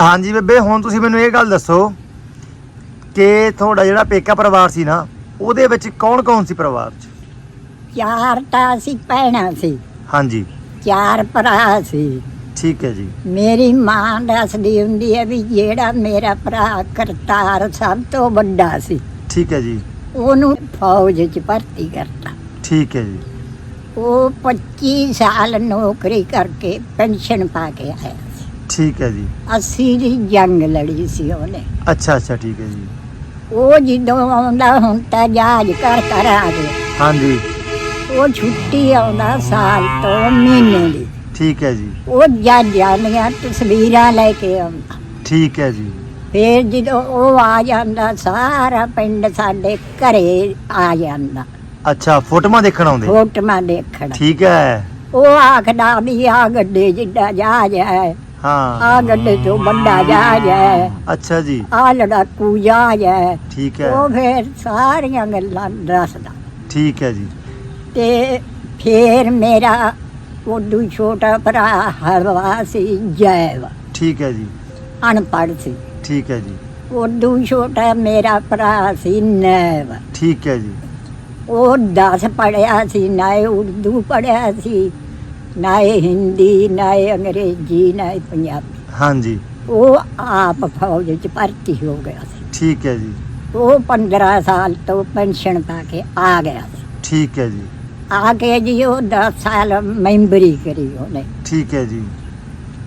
ਹਾਂਜੀ ਬੇਬੇ ਹੁਣ ਤੁਸੀਂ ਮੈਨੂੰ ਇਹ ਗੱਲ ਦੱਸੋ ਕਿ ਤੁਹਾਡਾ ਜਿਹੜਾ ਪੇਕਾ ਪਰਿਵਾਰ ਸੀ ਨਾ ਉਹਦੇ ਵਿੱਚ ਕੌਣ ਕੌਣ ਸੀ ਪਰਿਵਾਰ 'ਚ? ਚਾਰ ਤਾਂ ਅਸੀਂ ਭੈਣਾਂ ਸੀ। ਹਾਂਜੀ। ਚਾਰ ਭਰਾ ਸੀ। ਠੀਕ ਹੈ ਜੀ। ਮੇਰੀ ਮਾਂ ਦੱਸਦੀ ਹੁੰਦੀ ਹੈ ਵੀ ਜਿਹੜਾ ਮੇਰਾ ਭਰਾ ਕਰਤਾਰ ਸਭ ਤੋਂ ਵੱਡਾ ਸੀ। ਠੀਕ ਹੈ ਜੀ। ਉਹਨੂੰ ਫੌਜ 'ਚ ਭਰਤੀ ਕਰਤਾ। ਠੀਕ ਹੈ ਜੀ। ਉਹ 25 ਸਾਲ ਨੌਕਰੀ ਕਰਕੇ ਪੈਨਸ਼ਨ ਪਾ ਕੇ ਆਇਆ। ਸੀ ਠੀਕ ਹੈ ਜੀ। 80 ਦੀ ਜੰਗ ਲੜੀ ਸੀ ਉਹਨੇ। ਅੱਛਾ ਅੱਛਾ ਠੀਕ ਹੈ ਜੀ। ਉਹ ਜਦੋਂ ਆਉਂਦਾ ਹੁਣ ਤਾਂ ਜਹਾਜ਼ ਕਰ ਕਰ ਆ ਗਿਆ। ਹਾਂਜੀ। ਉਹ ਛੁੱਟੀ ਆਉਂਦਾ ਸਾਲ ਤੋਂ ਮਹੀਨੇ ਦੀ। ਠੀਕ ਹੈ ਜੀ। ਉਹ ਜਹਾਜ਼ਾਂ ਦੀਆਂ ਤਸਵੀਰਾਂ ਲੈ ਕੇ ਆਉਂਦਾ। ਠੀਕ ਹੈ ਜੀ। ਫਿਰ ਜਦੋਂ ਉਹ ਆ ਜਾਂਦਾ ਸਾਰਾ ਪਿੰਡ ਸਾਡੇ ਘਰੇ ਆ ਜਾਂਦਾ। ਅੱਛਾ ਫੋਟੋਆਂ ਦੇਖਣ ਆਉਂਦੇ? ਫੋਟੋਆਂ ਦੇਖਣ। ਠੀਕ ਹੈ। ਉਹ ਆਖਦਾ ਵੀ ਆ ਗੱਡੇ ਜਿੱਡਾ ਜਹਾਜ਼ ਹੈ ਹਾਂ। ਆ ਗੱਡੇ ਤੋਂ ਵੱਡਾ ਜਹਾਜ਼ ਹੈ ਅੱਛਾ ਜੀ। ਆ ਲੜਾਕੂ ਜਹਾਜ਼ ਹੈ ਠੀਕ ਹੈ। ਉਹ ਫਿਰ ਸਾਰੀਆਂ ਗੱਲਾਂ ਦੱਸਦਾ। ਠੀਕ ਹੈ ਜੀ। ਤੇ ਫਿਰ ਮੇਰਾ ਉਦੋਂ ਛੋਟਾ ਭਰਾ ਹਰਵਾ ਸੀ ਜੈਵ। ਠੀਕ ਹੈ ਜੀ। ਅਨਪੜ੍ਹ ਸੀ। ਠੀਕ ਹੈ ਜੀ। ਉਦੋਂ ਛੋਟਾ ਮੇਰਾ ਭਰਾ ਸੀ ਨੈਵ। ਠੀਕ ਹੈ ਜੀ। ਉਹ 10 ਪੜਿਆ ਸੀ ਨਾ ਉਰਦੂ ਪੜਿਆ ਸੀ। ਨਾ ਇਹ ਹਿੰਦੀ ਨਾ ਇਹ ਅੰਗਰੇਜ਼ੀ ਨਾ ਇਹ ਪੰਜਾਬੀ। ਹਾਂਜੀ। ਉਹ ਆਪ ਫੌਜ ਚ ਭਰਤੀ ਹੋ ਗਿਆ ਸੀ। ਠੀਕ ਹੈ ਜੀ। ਉਹ 15 ਸਾਲ ਤੋਂ ਪੈਨਸ਼ਨ ਪਾ ਕੇ ਆ ਗਿਆ ਸੀ। ਠੀਕ ਹੈ ਜੀ। ਆ ਕੇ ਜੀ ਉਹ 10 ਸਾਲ ਮੈਂਬਰੀ ਕਰੀ ਉਹਨੇ। ਠੀਕ ਹੈ ਜੀ।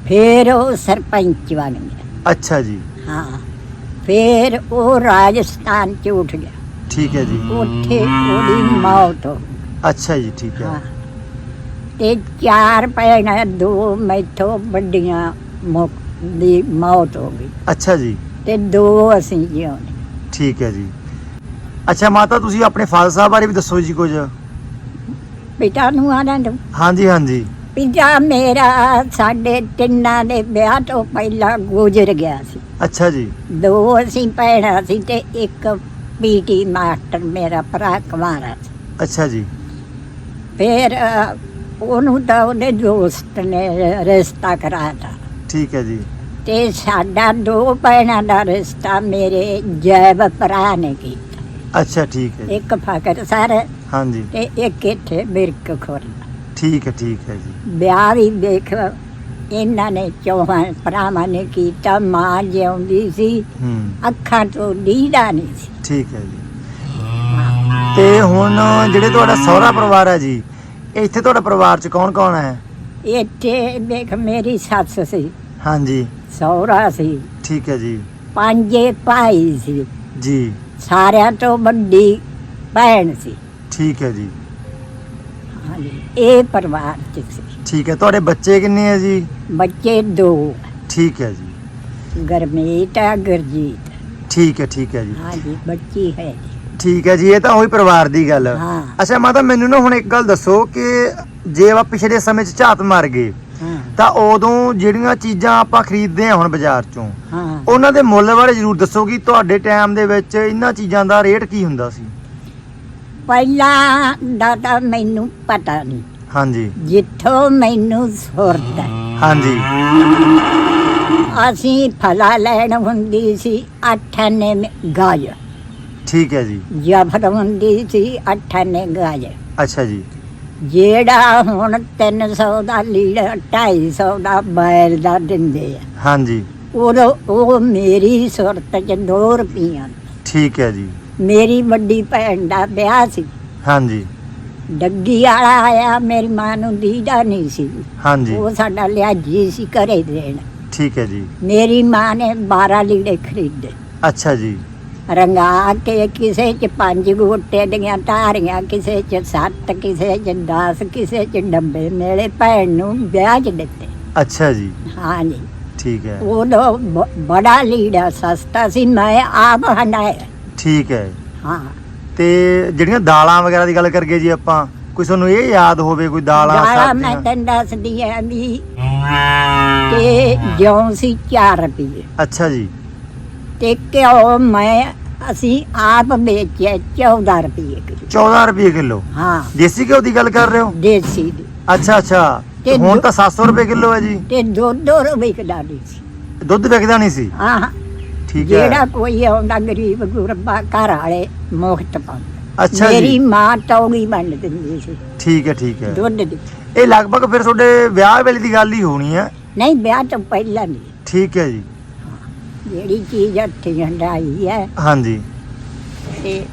ਫਿਰ ਉਹ ਸਰਪੰਚ ਬਣ ਗਿਆ। ਅੱਛਾ ਜੀ। ਹਾਂ। ਫਿਰ ਉਹ ਰਾਜਸਥਾਨ ਚ ਉੱਠ ਗਿਆ। ਠੀਕ ਹੈ ਜੀ। ਉੱਥੇ ਉਹਦੀ ਮੌਤ ਹੋ ਗਈ। ਅੱਛਾ ਜੀ ਠੀਕ ਹਾਂ। ਹੈ। ਤੇ ਚਾਰ ਭੈਣਾਂ ਦੋ ਮੈਥੋਂ ਵੱਡੀਆਂ ਮੁੱਕ ਦੀ ਮੌਤ ਹੋ ਗਈ। ਅੱਛਾ ਜੀ। ਤੇ ਦੋ ਅਸੀਂ ਜਿਉਣੇ ਠੀਕ ਹੈ ਜੀ। ਅੱਛਾ ਮਾਤਾ ਤੁਸੀਂ ਆਪਣੇ ਫਾਦਰ ਸਾਹਿਬ ਬਾਰੇ ਵੀ ਦੱਸੋ ਜੀ ਕੁਝ। ਪਿਤਾ ਨੂੰ ਆਨੰਦ ਹਾਂਜੀ ਹਾਂਜੀ। ਪਿਤਾ ਮੇਰਾ ਸਾਡੇ ਤਿੰਨਾਂ ਦੇ ਵਿਆਹ ਤੋਂ ਪਹਿਲਾਂ ਗੁਜ਼ਰ ਗਿਆ ਸੀ। ਅੱਛਾ ਜੀ। ਦੋ ਅਸੀਂ ਭੈਣਾਂ ਸੀ ਤੇ ਇੱਕ ਪੀਟੀ ਮਾਸਟਰ ਮੇਰਾ ਭਰਾ ਕੁਮਾਰਾ ਸੀ। ਅੱਛਾ ਜੀ। ਫਿਰ ਉਹਨੂੰ ਤਾਂ ਉਹਦੇ ਦੋਸਤ ਨੇ ਰਿਸ਼ਤਾ ਕਰਾਤਾ। ਠੀਕ ਹੈ ਜੀ। ਤੇ ਸਾਡਾ ਦੋ ਭੈਣਾਂ ਦਾ ਰਿਸ਼ਤਾ ਮੇਰੇ ਜੈਬ ਭਰਾ ਨੇ ਕੀਤਾ। ਅੱਛਾ ਠੀਕ ਹੈ ਜੀ। ਇੱਕ ਫਕਰ ਸਰ ਹਾਂਜੀ। ਤੇ ਇੱਕ ਇੱਥੇ ਬਿਰਕ ਖੁਰਦ ਠੀਕ ਹੈ ਠੀਕ ਹੈ ਜੀ। ਵਿਆਹ ਵੀ ਦੇਖ ਇਹਨਾਂ ਨੇ ਚੌਹਾਂ ਭਰਾਵਾਂ ਨੇ ਕੀਤਾ ਮਾਂ ਜਿਉਂਦੀ ਸੀ ਹੂੰ। ਅੱਖਾਂ ਤੋਂ ਦੀਦਾ ਨਹੀਂ ਸੀ। ਠੀਕ ਹੈ ਜੀ। ਤੇ ਹੁਣ ਜਿਹੜੇ ਤੁਹਾਡਾ ਸਹੁਰਾ ਪਰਿਵਾਰ ਹੈ ਜੀ ਇੱਥੇ ਤੁਹਾਡੇ ਪਰਿਵਾਰ ਚ ਕੌਣ ਕੌਣ ਹੈ? ਇੱਥੇ ਦੇਖ ਮੇਰੀ ਸੱਸ ਸੀ ਹਾਂਜੀ। ਸਹੁਰਾ ਸੀ ਠੀਕ ਹੈ ਜੀ। ਪੰਜੇ ਭਾਈ ਸੀ। ਜੀ। ਸਾਰਿਆਂ ਤੋਂ ਵੱਡੀ ਭੈਣ ਸੀ। ਠੀਕ ਹੈ ਜੀ। ਹਾਂਜੀ ਇਹ ਪਰਿਵਾਰ ਚ ਸੀ। ਠੀਕ ਹੈ ਤੁਹਾਡੇ ਬੱਚੇ ਕਿੰਨੇ ਹੈ ਜੀ? ਬੱਚੇ ਦੋ। ਠੀਕ ਹੈ ਜੀ। ਗਰਮੀਤ ਆ ਗੁਰਜੀਤ। ਠੀਕ ਹੈ ਠੀਕ ਹੈ ਜੀ। ਹਾਂਜੀ ਬੱਚੀ ਹੈ। ਜੀ। ਠੀਕ ਹੈ ਜੀ ਇਹ ਤਾਂ ਹੋਈ ਪਰਿਵਾਰ ਦੀ ਗੱਲ। ਹਾਂ। ਅੱਛਾ ਮਾਤਾ ਮੈਨੂੰ ਨਾ ਹੁਣ ਇੱਕ ਗੱਲ ਦੱਸੋ ਕਿ ਜੇ ਆਪਾਂ ਪਿਛਲੇ ਸਮੇਂ 'ਚ ਝਾਤ ਮਾਰ ਗਏ ਹਾਂ। ਤਾਂ ਉਦੋਂ ਜਿਹੜੀਆਂ ਚੀਜ਼ਾਂ ਆਪਾਂ ਖਰੀਦਦੇ ਹਾਂ ਹੁਣ ਬਾਜ਼ਾਰ 'ਚੋਂ ਹਾਂ। ਉਹਨਾਂ ਦੇ ਮੁੱਲ ਬਾਰੇ ਜ਼ਰੂਰ ਦੱਸੋ ਕਿ ਤੁਹਾਡੇ ਟਾਈਮ ਦੇ ਵਿੱਚ ਇਹਨਾਂ ਚੀਜ਼ਾਂ ਦਾ ਰੇਟ ਕੀ ਹੁੰਦਾ ਸੀ? ਪਹਿਲਾਂ ਦਾ ਤਾਂ ਮੈਨੂੰ ਪਤਾ ਨਹੀਂ। ਹਾਂਜੀ। ਜਿੱਥੋਂ ਮੈਨੂੰ ਸੁਰਤ। ਹੈ ਹਾਂਜੀ। ਅਸੀਂ ਫਲਾ ਲੈਣ ਹੁੰਦੀ ਸੀ ਅੱਠਾਨੇ ਗਾਜ ਠੀਕ ਹੈ ਜੀ। ਜਫਰ ਹੁੰਦੀ ਸੀ ਅੱਠਾਨੇ ਗਾਜ। ਅੱਛਾ ਜੀ। ਜਿਹੜਾ ਹੁਣ 300 ਦਾ ਲੀੜਾ 250 ਦਾ ਬੈਲ ਦਾ ਦਿੰਦੇ ਆ। ਹਾਂਜੀ। ਉਦੋਂ ਉਹ ਮੇਰੀ ਸੁਰਤ ਚ 2 ਰੁਪਈਆ। ਠੀਕ ਹੈ ਜੀ। ਮੇਰੀ ਵੱਡੀ ਭੈਣ ਦਾ ਵਿਆਹ ਸੀ। ਹਾਂਜੀ। ਡੱਗੀ ਵਾਲਾ ਆਇਆ ਮੇਰੀ ਮਾਂ ਨੂੰ ਦੀਦਾ ਨਹੀਂ ਸੀ। ਹਾਂਜੀ। ਉਹ ਸਾਡਾ ਲਿਆਜੀ ਸੀ ਘਰੇ ਦੇਣ। ਠੀਕ ਹੈ ਜੀ। ਮੇਰੀ ਮਾਂ ਨੇ 12 ਲੀੜੇ ਖਰੀਦੇ। ਅੱਛਾ ਜੀ। ਰੰਗਾ ਕੇ ਕਿਸੇ ਚ ਪੰਜ ਗੋਟੇ ਦੀਆਂ ਧਾਰੀਆਂ ਕਿਸੇ ਚ ਸੱਤ ਕਿਸੇ ਚ 10 ਕਿਸੇ ਚ ਡੱਬੇ ਮੇਰੇ ਭੈਣ ਨੂੰ ਵਿਆਹ ਚ ਦਿੱਤੇ। ਅੱਛਾ ਜੀ। ਹਾਂਜੀ। ਠੀਕ ਹੈ। ਬ- ਬੜਾ ਲੀੜਾ ਸਸਤਾ ਸੀ ਮੈਂ ਆਪ ਹੰਡਾਇਆ। ਠੀਕ ਹੈ। ਹਾਂ। ਤੇ ਜਿਹੜੀਆਂ ਦਾਲਾਂ ਵਗੈਰਾ ਦੀ ਗੱਲ ਕਰਗੇ ਜੀ ਆਪਾਂ ਕੋਈ ਤੁਹਾਨੂੰ ਇਹ ਯਾਦ ਹੋਵੇ ਕੋਈ ਦਾਲਾਂ ਗਾਲਾਂ ਮੈਂ ਤੈਨੂੰ ਦੱਸਦੀ ਆ ਵੀ ਤੇ ਜਿਉਂ ਸੀ 4 ਰੁਪਏ। ਅੱਛਾ ਜੀ। ਤੇ ਘਿਓ ਮੈਂ ਅਸੀਂ ਆਪ ਵੇਚਿਆ 14 ਰੁਪਏ ਕਿਲੋ। 14 ਰੁਪਏ ਕਿਲੋ? ਹਾਂ। ਦੇਸੀ ਘਿਓ ਦੀ ਗੱਲ ਕਰ ਰਹੇ ਹੋ? ਦੇਸੀ ਦੀ। ਅੱਛਾ ਅੱਛਾ। ਤੇ ਹੁਣ ਦੋ- ਤਾਂ 700 ਰੁਪਏ ਕਿਲੋ ਹੈ ਜੀ। ਤੇ ਦੋ ਦੋ ਰੁਪਏ ਕਢਾਦੀ ਸੀ। ਦੁੱਧ ਵਿਕਦਾ ਨਹੀਂ ਸੀ? ਆਹ ਠੀਕ ਜਿਹੜਾ ਹੈ ਕੋਈ ਆਉਂਦਾ ਗਰੀਬ ਗੁਰਬਾ ਘਰ ਵਾਲੇ ਮੁਫਤ ਪਾਉਂਦੇ। ਅੱਛਾ ਮੇਰੀ ਜੀ ਮਾਂ ਤੌੜੀ ਵੰਡ ਦਿੰਦੀ ਸੀ। ਠੀਕ ਹੈ ਠੀਕ ਹੈ। ਦੁੱਧ ਦੀ। ਇਹ ਲਗਭਗ ਫਿਰ ਤੁਹਾਡੇ ਵਿਆਹ ਵੇਲੇ ਦੀ ਗੱਲ ਹੀ ਹੋਣੀ ਹੈ। ਨਹੀਂ ਵਿਆਹ ਤੋਂ ਪਹਿਲਾਂ ਦੀ ਠੀਕ ਹੈ ਜੀ। ਜਿਹੜੀ ਚੀਜ਼ ਹੱਥੀਂ ਹੰਡਾਈ ਹੈ। ਹਾਂਜੀ। ਤੇ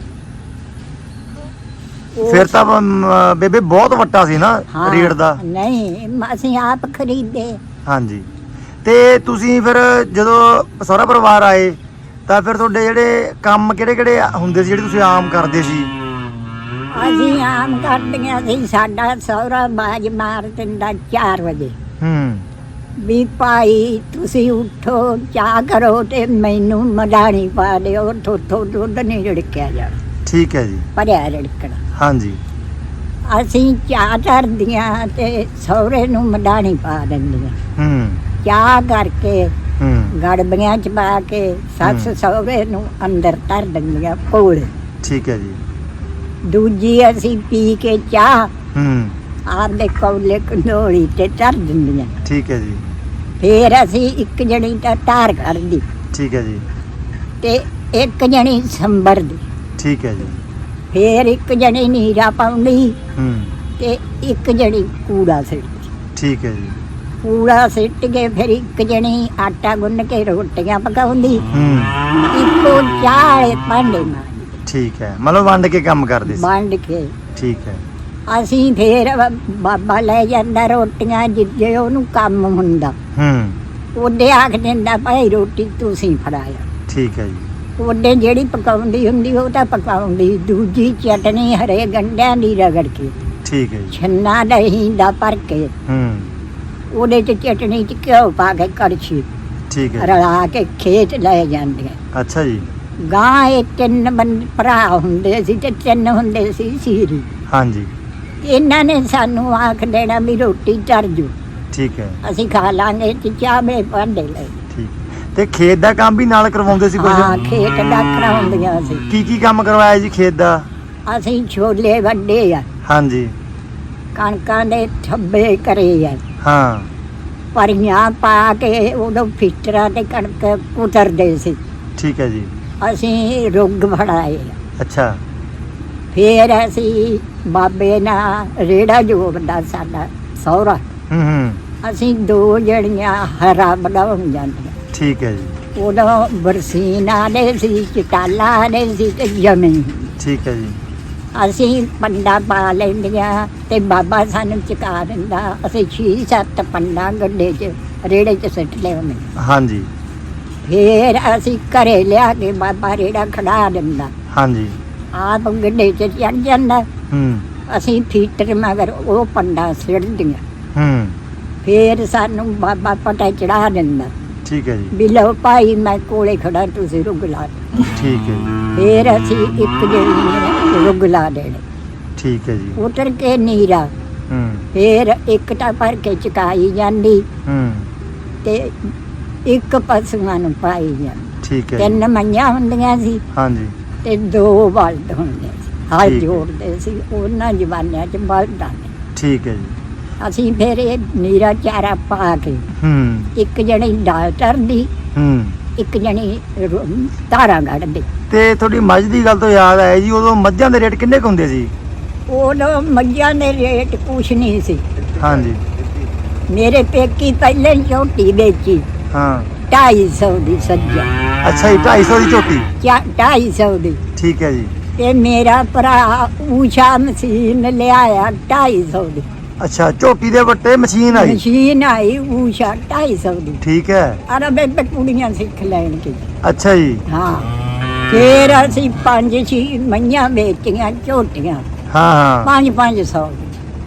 ਉਹ- ਫਿਰ ਤਾਂ ਅਮ, ਬੇਬੇ ਬਹੁਤ ਵੱਟਾ ਸੀ ਨਾ ਹਾਂ, ਰੇਟ ਦਾ। ਨਹੀਂ ਅਸੀਂ ਆਪ ਖਰੀਦੇ। ਹਾਂਜੀ। ਤੇ ਤੁਸੀਂ ਫਿਰ ਜਦੋਂ ਸਹੁਰਾ ਪਰਿਵਾਰ ਆਏ ਤਾਂ ਫਿਰ ਤੁਹਾਡੇ ਜਿਹੜੇ ਕੰਮ ਕਿਹੜੇ ਕਿਹੜੇ ਹੁੰਦੇ ਸੀ ਜਿਹੜੇ ਤੁਸੀਂ ਆਮ ਕਰਦੇ ਸੀ? ਅਸੀਂ ਆਮ ਕਰਦੀਆਂ ਸੀ ਸਾਡਾ ਸਹੁਰਾ ਬਾਜ ਮਾਰ ਦਿੰਦਾ 4 ਵਜੇ। ਹੂੰ। ਵੀ ਭਾਈ ਤੁਸੀਂ ਉਠੋ ਚਾਹ ਕਰੋ ਤੇ ਮੈਨੂੰ ਮਡਾਣੀ ਪਾ ਦਿਓ ਥੋਥੋਂ ਦੁੱਧ ਨਹੀਂ ਰੜਕਿਆ ਜਾ ਠੀਕ ਹੈ ਜੀ। ਭਰਿਆ ਰੜਕਣਾ। ਹਾਂਜੀ। ਅਸੀਂ ਚਾਹ ਧਰਦੀਆਂ ਤੇ ਸਹੁਰੇ ਨੂੰ ਮਡਾਣੀ ਪਾ ਦਿੰਦੀਆਂ। ਹੂੰ। ਚਾਹ ਕਰਕੇ ਹੂੰ। ਗੜਬੀਆਂ ਚ ਪਾ ਕੇ ਸੱਸ। ਸਹੁਰੇ ਨੂੰ ਅੰਦਰ ਧਰ ਦਿੰਦੀਆਂ ਕੋਲ। ਠੀਕ ਹੈ ਜੀ। ਦੂਜੀ ਅਸੀਂ ਪੀ ਕੇ ਚਾਹ ਹੂੰ। ਆਪਦੇ ਕੌਲੇ ਕੰਡੋਲੀ ਤੇ ਧਰ ਦਿੰਦੀਆਂ। ਠੀਕ ਹੈ ਜੀ। ਫੇਰ ਅਸੀਂ ਇੱਕ ਜਣੀ ਦਾ ਧਾਰ ਕਰਦੀ ਠੀਕ ਹੈ ਜੀ। ਤੇ ਇੱਕ ਜਣੀ ਸੰਭਰ ਦੀ। ਠੀਕ ਹੈ ਜੀ। ਫੇਰ ਇੱਕ ਜਣੀ ਨੀਰਾ ਪਾਉਂਦੀ ਹੂੰ। ਤੇ ਇੱਕ ਜਣੀ ਕੂੜਾ ਸਿੱਟਦੀ ਠੀਕ ਹੈ ਜੀ। ਕੂੜਾ ਸਿੱਟ ਕੇ ਫਿਰ ਇੱਕ ਜਣੀ ਆਟਾ ਗੁੰਨ ਕੇ ਰੋਟੀਆਂ ਪਕਾਉਂਦੀ। ਹੂੰ। ਇੱਕੋ ਚਾਹ ਵਾਲੇ ਭਾਂਡੇ ਮਾਂਜਦੀ। ਠੀਕ ਹੈ। ਮਤਲਬ ਵੰਡ ਕੇ ਕੰਮ ਕਰਦੇ ਸੀ। ਵੰਡ ਕੇ। ਠੀਕ ਹੈ। ਅਸੀਂ ਫੇਰ ਬਾਬਾ ਲੈ ਜਾਂਦਾ ਰੋਟੀਆਂ ਜਿੱਦੇ ਉਹਨੂੰ ਕੰਮ ਹੁੰਦਾ। ਹੂੰ। ਉਹਦੇ ਆਖ ਦਿੰਦਾ ਭਾਈ ਰੋਟੀ ਤੁਸੀਂ ਫੜਾਇਆ। ਠੀਕ ਹੈ ਜੀ। ਉਹਦੇ ਜਿਹੜੀ ਪਕਾਉਂਦੀ ਹੁੰਦੀ ਉਹ ਤਾਂ ਪਕਾਉਂਦੀ। ਦੂਜੀ ਚਟਨੀ ਹਰੇ ਗੰਢਿਆਂ ਦੀ ਰਗੜ ਕੇ। ਠੀਕ ਹੈ ਜੀ। ਛੰਨਾ ਦਹੀਂ ਦਾ ਭਰ ਕੇ। ਹੂੰ। ਉਹਦੇ ਚ ਚਟਨੀ ਚ ਘਿਓ ਪਾ ਕੇ ਕੜਛੀ। ਠੀਕ ਹੈ। ਰਲਾ ਕੇ ਖੇਤ ਲੈ ਜਾਂਦੇ ਅੱਛਾ ਜੀ। ਗਾਂ ਇਹ ਤਿੰਨ ਬੰਦ ਭਰਾ ਹੁੰਦੇ ਸੀ ਤੇ ਤਿੰਨ ਹੁੰਦੇ ਸੀ ਸੀਰੀ। ਹਾਂਜੀ। ਇਹਨਾਂ ਨੇ ਸਾਨੂੰ ਆਖ ਦੇਣਾ ਵੀ ਰੋਟੀ ਚੜ ਜੂ। ਠੀਕ ਹੈ। ਅਸੀਂ ਖਾ ਲਾਂਗੇ ਤੇ ਚਾਹ ਮੇ ਭਾਂਡੇ ਲੈ। ਠੀਕ। ਤੇ ਖੇਤ ਦਾ ਕੰਮ ਵੀ ਨਾਲ ਕਰਵਾਉਂਦੇ ਸੀ ਹਾਂ ਕੁਝ ਖੇਤ ਦਾ ਕਰਾਉਂਦੀਆਂ ਸੀ। ਕੀ ਕੀ ਕੰਮ ਕਰਵਾਇਆ ਜੀ ਖੇਤ ਦਾ? ਅਸੀਂ ਛੋਲੇ ਵੱਡੇ ਆ। ਹਾਂਜੀ। ਕਣਕਾਂ ਦੇ ਠੱਬੇ ਕਰੇ ਆ। ਹਾਂ। ਪਰੀਆਂ ਪਾ ਕੇ ਉਦੋਂ ਫਿੱਟਰਾਂ ਤੇ ਕਣਕ ਕੁਤਰਦੇ ਸੀ। ਠੀਕ ਹੈ ਜੀ। ਅਸੀਂ ਰੁੱਗ ਫੜਾਏ ਅੱਛਾ। ਫੇਰ ਅਸੀਂ ਬਾਬੇ ਨਾਲ ਰੇੜਾ ਜੋੜਦਾ ਸਾਡਾ ਸਹੁਰਾ। ਹੂੰ ਹੂੰ। ਅਸੀਂ ਦੋ ਜਣੀਆਂ ਹਰਾ ਬਣਾਉਣ ਜਾਂਦੀਆਂ। ਠੀਕ ਹੈ ਜੀ। ਉਦੋਂ ਬਰਸੀਨਾ ਦੇ ਸੀ ਚਟਾਲਾ ਦੇ ਸੀ ਤੇ ਜਮੀ ਠੀਕ ਹੈ ਜੀ। ਅਸੀਂ ਪੰਡਾ ਪਾ ਲੈਂਦੀਆਂ ਤੇ ਬਾਬਾ ਸਾਨੂੰ ਚੁਕਾ ਦਿੰਦਾ ਅਸੀਂ ਛੇ ਸੱਤ ਪੰਡਾ ਗੱਡੇ 'ਚ ਰੇੜੇ 'ਚ ਸਿੱਟ ਲਿਆਉਂਦੇ। ਹਾਂਜੀ। ਫੇਰ ਅਸੀਂ ਘਰੇ ਲਿਆ ਕੇ ਬਾਬਾ ਰੇੜਾ ਖੜਾ ਦਿੰਦਾ। ਹਾਂਜੀ। ਆਪ ਗੱਡੇ 'ਚ ਚੜ ਜਾਂਦਾ। ਹੂੰ। ਅਸੀਂ ਫੀਟਰ ਮਗਰ ਉਹ ਪੰਡਾ ਸਿੱਟਦੀਆਂ ਹੂੰ। ਫੇਰ ਸਾਨੂੰ ਬਾਬਾ ਪਟਾ ਚੜਾ ਦਿੰਦਾ। ਠੀਕ ਹੈ ਜੀ। ਵੀ ਲਓ ਭਾਈ ਮੈਂ ਕੋਲੇ ਖੜਾ ਤੁਸੀਂ ਰੁੱਗ ਲਾ ਦਿਓ। ਠੀਕ ਹੈ ਜੀ। ਫੇਰ ਅਸੀਂ ਇੱਕ ਜਿਹੜੀ ਰੁੱਗ ਲਾ ਦੇਣੇ। ਠੀਕ ਹੈ ਜੀ। ਉਤਰ ਕੇ ਨੀਰਾ। ਹੂੰ। ਫੇਰ ਇੱਕ ਤਾਂ ਭਰ ਕੇ ਚਕਾਈ ਜਾਂਦੀ। ਹੂੰ। ਤੇ ਇੱਕ ਪਸ਼ੂਆਂ ਨੂੰ ਪਾਈ ਜਾਂਦੀ। ਠੀਕ ਹੈ ਜੀ। ਤਿੰਨ ਮਈਆਂ ਹੁੰਦੀਆਂ ਸੀ। ਹਾਂਜੀ। ਤੇ ਦੋ ਬਲਦ ਹੁੰਦੇ ਸੀ। ਹਲ ਠੀਕ ਹੈ। ਜੋੜਦੇ ਸੀ ਉਹਨਾਂ ਜਵਾਨਿਆਂ ਚ ਬਲਦਾਂ ਨੇ। ਠੀਕ ਹੈ ਜੀ। ਅਸੀਂ ਫਿਰ ਇਹ ਨੀਰਾ ਚਾਰਾ ਪਾ ਕੇ ਹੂੰ। ਇੱਕ ਜਣੀ ਦਾਲ ਧਰਦੀ ਹੂੰ। ਇੱਕ ਜਣੀ ਰੋ- ਧਾਰਾਂ ਕੱਢਦੀ। ਤੇ ਤੁਹਾਡੀ ਮੱਝ ਦੀ ਗੱਲ ਤੋਂ ਯਾਦ ਆਇਆ ਜੀ ਉਦੋਂ ਮੱਝਾਂ ਦੇ ਰੇਟ ਕਿੰਨੇ ਕੁ ਹੁੰਦੇ ਸੀ? ਉਦੋਂ ਮੱਝਾਂ ਦੇ ਰੇਟ ਕੁਛ ਨਹੀਂ ਸੀ। ਹਾਂਜੀ। ਮੇਰੇ ਪੇਕੀ ਪਹਿਲੇ ਝੋਟੀ ਵੇਚੀ। ਹਾਂ। 250 ਦੀ ਸੱਜਾ। ਅੱਛਾ ਜੀ 250 ਦੀ ਝੋਟੀ? ਚਾ 250 ਦੀ। ਠੀਕ ਹੈ ਜੀ। ਤੇ ਮੇਰਾ ਭਰਾ ਊਸ਼ਾ ਮਸ਼ੀਨ ਲਿਆਇਆ 250 ਦੀ। ਅੱਛਾ ਝੋਟੀ ਦੇ ਵੱਟੇ ਮਸ਼ੀਨ ਆਈ? ਮਸ਼ੀਨ ਆਈ ਊਸ਼ਾ 250 ਦੀ। ਠੀਕ ਹੈ। ਅਰੇ ਬੇਬੇ ਕੁੜੀਆਂ ਸਿੱਖ ਲੈਣਗੇ ਅੱਛਾ ਜੀ। ਹਾਂ। ਫੇਰ ਅਸੀਂ ਪੰਜ ਛੇ ਮਈਆਂ ਵੇਚੀਆਂ ਝੋਟੀਆਂ। ਹਾਂ ਹਾਂ। ਪੰਜ ਪੰਜ ਸੌ।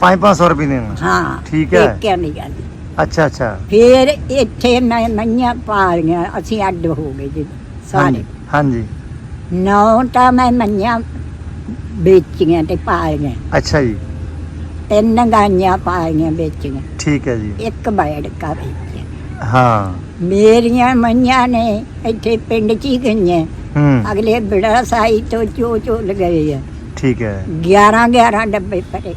5-500 ਰੁਪਏ ਦੇ ਹਾਂ। ਠੀਕ ਹੈ। ਪੇਕਿਆਂ ਦੀ ਗੱਲ। ਅੱਛਾ ਅੱਛਾ। ਫੇਰ ਇੱਥੇ ਮੈਂ ਮਈਆਂ ਪਾਲੀਆਂ ਅਸੀਂ ਅੱਡ ਹੋ ਗਏ ਜੀ ਸਾਰੇ। ਹਾਂਜੀ ਨੌ ਤਾਂ ਮੈਂ ਮਈਆਂ ਵੇਚੀਆਂ ਤੇ ਪਾਲੀਆਂ। ਅੱਛਾ ਜੀ। ਤਿੰਨ ਗਾਈਆਂ ਪਾਲੀਆਂ ਵੇਚੀਆਂ। ਠੀਕ ਹੈ ਜੀ। ਇੱਕ ਬੈੜਕਾ ਵੇਚਿਆ। ਹਾਂ। ਮੇਰੀਆਂ ਮਈਆਂ ਨੇ ਇੱਥੇ ਪਿੰਡ 'ਚ ਹੀ ਗਈਆਂ। ਹੂੰ। ਅਗਲੇ ਬਿੜਾ ਸਾਈ ਤੋਂ ਚੋ ਚੋ ਲਗਾਏ ਆ। ਠੀਕ ਹੈ। 11 11 ਡੱਬੇ ਭਰੇ।